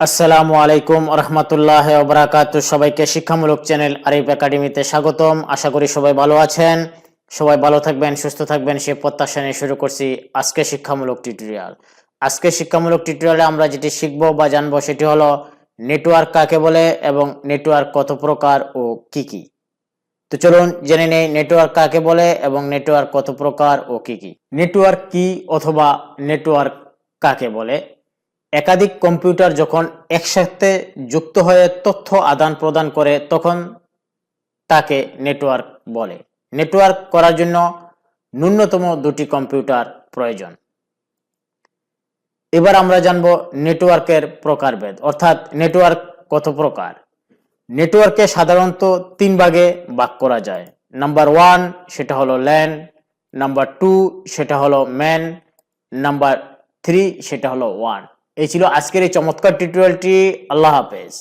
আসসালামু আলাইকুম রহমতুল্লাহ ওবরাকাত। সবাইকে শিক্ষামূলক চ্যানেল আরিফ একাডেমিতে স্বাগতম। আশা করি সবাই ভালো আছেন। সবাই ভালো থাকবেন, সুস্থ থাকবেন, সে প্রত্যাশা নিয়ে শুরু করছি আজকে শিক্ষামূলক টিউটোরিয়াল। আজকে শিক্ষামূলক টিউটোরিয়ালে আমরা যেটি শিখব বা জানব সেটি হলো নেটওয়ার্ক কাকে বলে এবং নেটওয়ার্ক কত প্রকার ও কি কি। তো চলুন জেনে নেই নেটওয়ার্ক কাকে বলে এবং নেটওয়ার্ক কত প্রকার ও কি কি। নেটওয়ার্ক কি অথবা নেটওয়ার্ক কাকে বলে? একাধিক কম্পিউটার যখন একসাথে যুক্ত হয়ে তথ্য আদান প্রদান করে, তখন তাকে নেটওয়ার্ক বলে। নেটওয়ার্ক করার জন্য ন্যূনতম দুটি কম্পিউটার প্রয়োজন। এবার আমরা জানব নেটওয়ার্কের প্রকারভেদ, অর্থাৎ নেটওয়ার্ক কত প্রকার? নেটওয়ার্কে সাধারণত তিন ভাগে ভাগ করা যায়। নাম্বার ওয়ান, সেটা হলো ল্যান। নাম্বার টু, সেটা হলো ম্যান। নাম্বার থ্রি, সেটা হলো ওয়ান। এই ছিল আজকের এই চমৎকার টিউটোরিয়ালটি আল্লাহ হাফেজ।